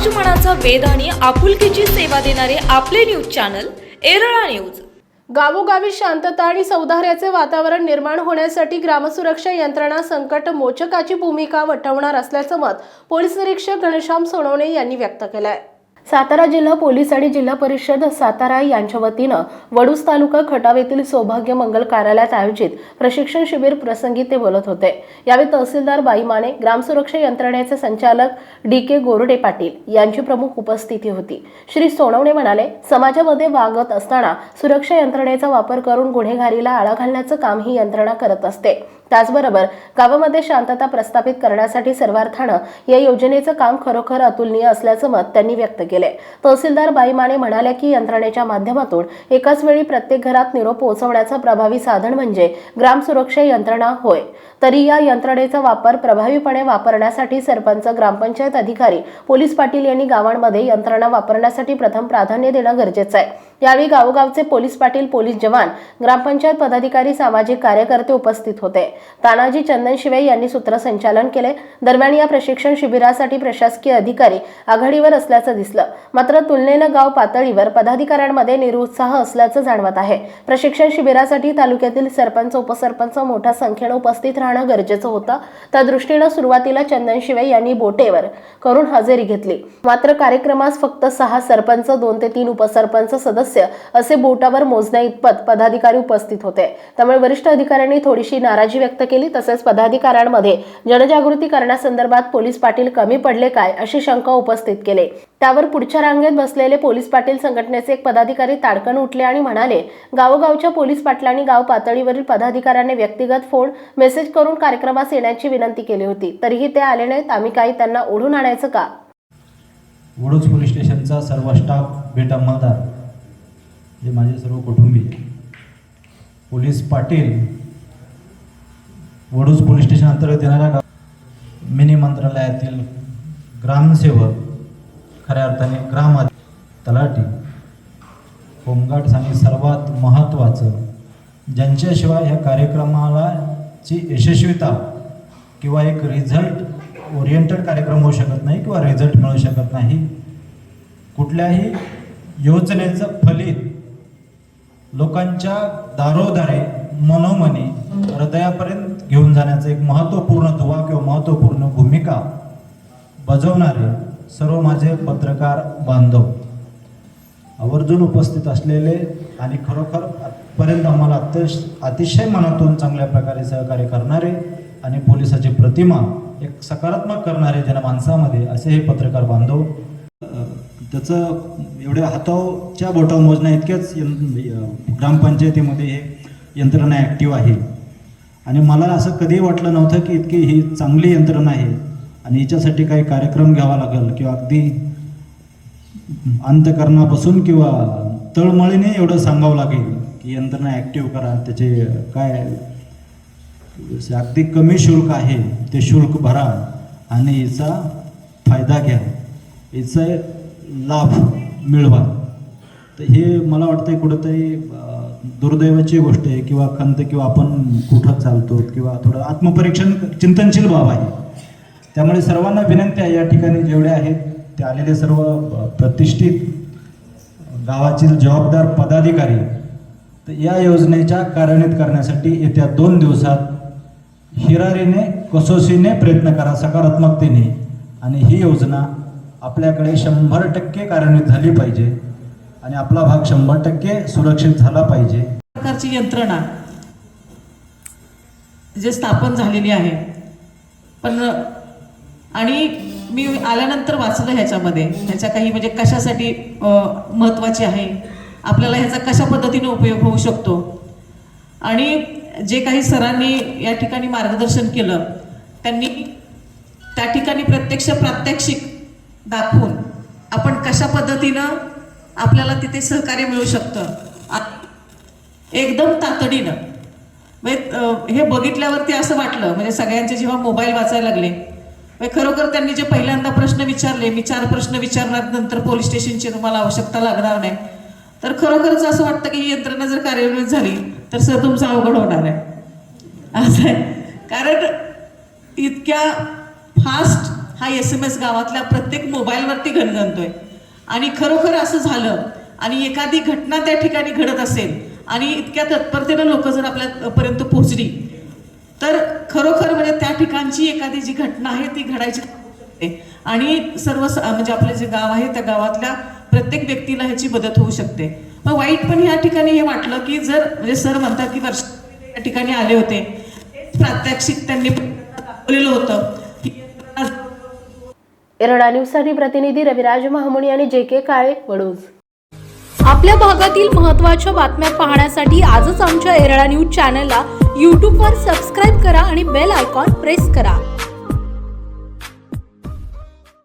समाज मनाचा वेध आणि आपुलकीची सेवा देणारे आपले न्यूज चॅनल एरळा न्यूज. गावोगावी शांतता आणि सौधार्याचे वातावरण निर्माण होण्यासाठी ग्रामसुरक्षा यंत्रणा संकट मोचकाची भूमिका वठवणार असल्याचं मत पोलीस निरीक्षक घनश्याम सोनवणे यांनी व्यक्त केलं आहे सातारा जिल्हा पोलीस आणि जिल्हा परिषद सातारा यांच्या वतीनं वडूस तालुका खटाव येथील सौभाग्य मंगल कार्यालयात आयोजित प्रशिक्षण शिबिर प्रसंगी ते बोलत होते. यावेळी तहसीलदार बाई माने ग्रामसुरक्षा यंत्रणेचे संचालक डी के गोरडे पाटील यांची प्रमुख उपस्थिती होती. श्री सोनवणे म्हणाले समाजामध्ये वागत असताना सुरक्षा यंत्रणेचा वापर करून गुन्हेगारीला आळा घालण्याचं काम ही यंत्रणा करत असते. त्याचबरोबर गावामध्ये शांतता प्रस्थापित करण्यासाठी सर्वार्थानं या योजनेचं काम खरोखर अतुलनीय असल्याचं मत त्यांनी व्यक्त केले तहसीलदार बाई माने म्हणाल्या की यंत्रणेच्या माध्यमातून एकाच वेळी प्रत्येक घरात निरोप पोहोचवण्याचं प्रभावी साधन म्हणजे ग्राम सुरक्षा यंत्रणा होय. तरी या यंत्रणेचा वापर प्रभावीपणे वापरण्यासाठी सरपंच ग्रामपंचायत अधिकारी पोलीस पाटील यांनी गावांमध्ये यंत्रणा वापरण्यासाठी प्रथम प्राधान्य देणं गरजेचं आहे. यावेळी गावोगावचे पोलीस पाटील पोलीस जवान ग्रामपंचायत पदाधिकारी सामाजिक कार्यकर्ते उपस्थित होते. तानाजी चंदन शिवे यांनी सूत्रसंचालन केले. दरम्यान या प्रशिक्षण शिबिरासाठी प्रशासकीय अधिकारी आघाडीवर असल्याचं दिसलं. मात्र तुलनेनं गाव पातळीवर पदाधिकाऱ्यांमध्ये निरुत्साह असल्याचं जाणवत आहे. प्रशिक्षण शिबिरासाठी तालुक्यातील सरपंच उपसरपंच मोठ्या संख्येनं उपस्थित राहणं गरजेचं होतं. त्या दृष्टीनं सुरुवातीला चंदन शिवे यांनी बोटेवर करून हजेरी घेतली. मात्र कार्यक्रमास फक्त सहा सरपंच दोन ते तीन उपसरपंच सदस्य असे बोटावर मोजण्या इतपत पदाधिकारी उपस्थित होते. त्यामुळे वरिष्ठ अधिकाऱ्यांनी थोडीशी नाराजी व्यक्त केली तसेच पदाधिकाऱ्यांमध्ये जनजागृती करण्यासंदर्भात पोलीस पाटील कमी पडले काय अशी शंका उपस्थित केली. त्यावर पुढच्या रांगेत बसलेले पोलीस पाटील संघटनेचे एक पदाधिकारी ताडकन उठले आणि म्हणाले गावोगावच्या पोलीस पाटलांनी गाव पातळीवरील पदाधिकाऱ्यांनी व्यक्तिगत फोन मेसेज करून कार्यक्रमास येण्याची विनंती केली होती. तरीही ते आले नाहीत. आम्ही काही त्यांना ओढून आणायचं का? वडोज पोलीस स्टेशनचा सर्व स्टाफ बेट अंमलदार जे माझे सर्व कुटुंबीय police Patil Vaduj police station अंतर्गत येणाऱ्या गाव मिनी मंत्रालयातील ग्रामसेवक खऱ्या अर्थाने ग्राम तलाठी होमगार्ड्स आणि सर्वात महत्त्वाचं. ज्यांच्याशिवाय ह्या कार्यक्रमाला ची यशस्वीता किंवा एक रिझल्ट ओरिएंटेड कार्यक्रम होऊ शकत नाही किंवा रिझल्ट मिळू शकत नाही. कुठल्याही योजनेचं फलित लोकांच्या दारोदारे मनोमनी हृदयापर्यंत घेऊन जाण्याचं एक महत्त्वपूर्ण दुवा किंवा महत्त्वपूर्ण भूमिका बजावणारे सर्व माझे पत्रकार बांधव. आवर्जून उपस्थित असलेले आणि खरोखर आजपर्यंत आम्हाला अत्यश अतिशय मनातून चांगल्या प्रकारे सहकार्य करणारे आणि पोलिसाची प्रतिमा एक सकारात्मक करणारे जनमानसामध्ये असे हे पत्रकार बांधव. त्याचं एवढ्या हातावच्या बोटावर मोजण्या इतक्याच ग्रामपंचायतीमध्ये हे यंत्रणा ॲक्टिव्ह आहे. आणि मला असं कधी वाटलं नव्हतं की इतकी ही चांगली यंत्रणा आहे. आणि हिच्यासाठी काही कार्यक्रम घ्यावा लागेल किंवा अगदी अंतकरणापासून किंवा तळमळीने एवढं सांगावं लागेल की यंत्रणा ॲक्टिव्ह करा. त्याचे काय अगदी कमी शुल्क आहे ते शुल्क भरा आणि हिचा फायदा घ्या. हिचा लाभ मिळवा. तर हे मला वाटतं कुठंतरी दुर्दैवाची गोष्ट आहे किंवा खंत किंवा आपण कुठं चालतो किंवा थोडं आत्मपरीक्षण चिंतनशील बाब आहे. त्यामुळे सर्वांना विनंती आहे या ठिकाणी जेवढे आहेत ते आलेले सर्व प्रतिष्ठित गावातील जबाबदार पदाधिकारी तर या योजनेच्या कार्यान्वित करण्यासाठी येत्या दोन दिवसात हिरारीने कसोशीने प्रयत्न करा सकारात्मकतेने. आणि ही योजना आपल्याकडे शंभर टक्के कार्यान्वित झाली पाहिजे. आणि आपला भाग शंभर टक्के सुरक्षित झाला पाहिजे. प्रकारची यंत्रणा जे स्थापन झालेली आहे. पण आणि मी आल्यानंतर वाचलं ह्याच्यामध्ये. ह्याच्या काही म्हणजे कशासाठी महत्त्वाची आहे? आपल्याला ह्याचा कशा पद्धतीने उपयोग होऊ शकतो? आणि जे काही सरांनी या ठिकाणी मार्गदर्शन केलं त्यांनी त्या ठिकाणी प्रत्यक्ष प्रात्यक्षिक दाखवून आपण कशा पद्धतीनं आपल्याला तिथे सहकार्य मिळू शकतं. आ- एकदम तातडीनं. म्हणजे हे बघितल्यावरती असं वाटलं म्हणजे सगळ्यांचे जेव्हा मोबाईल वाचायला लागले म्हणजे खरोखर त्यांनी जे पहिल्यांदा प्रश्न विचारले मी चार प्रश्न विचारणार नंतर पोलीस स्टेशनची तुम्हाला आवश्यकता लागणार नाही तर खरोखरच असं वाटतं की ही यंत्रणा जर कार्यान्वित झाली तर सर तुमचं अवघड होणार आहे. असं आहे. कारण इतक्या फास्ट हा एस एम एस गावातल्या प्रत्येक मोबाईलवरती घणघणतोय आणि खरोखर असं झालं आणि एखादी घटना त्या ठिकाणी घडत असेल आणि इतक्या तत्परतेनं लोक जर आपल्यापर्यंत पोहोचली तर खरोखर म्हणजे त्या ठिकाणची एखादी जी घटना आहे ती घडायची आणि सर्व स- म्हणजे आपले जे गाव आहे त्या गावातल्या प्रत्येक व्यक्तीला ह्याची मदत होऊ शकते. मग वाईट पण या ठिकाणी हे वाटलं की जर म्हणजे सर म्हणतात की वर्ष या ठिकाणी आले होते. प्रात्यक्षिक त्यांनी दाखवलेलं होतं. एरडा न्यूजसाठी प्रतिनिधी रविराज महामुणी आणि जे के काळे वडोज. आपल्या भागातील महत्त्वाच्या बातम्या पाहण्यासाठी आजच आमच्या एरडा न्यूज चॅनलला यूट्यूबवर सबस्क्राईब करा आणि बेल आयकॉन प्रेस करा.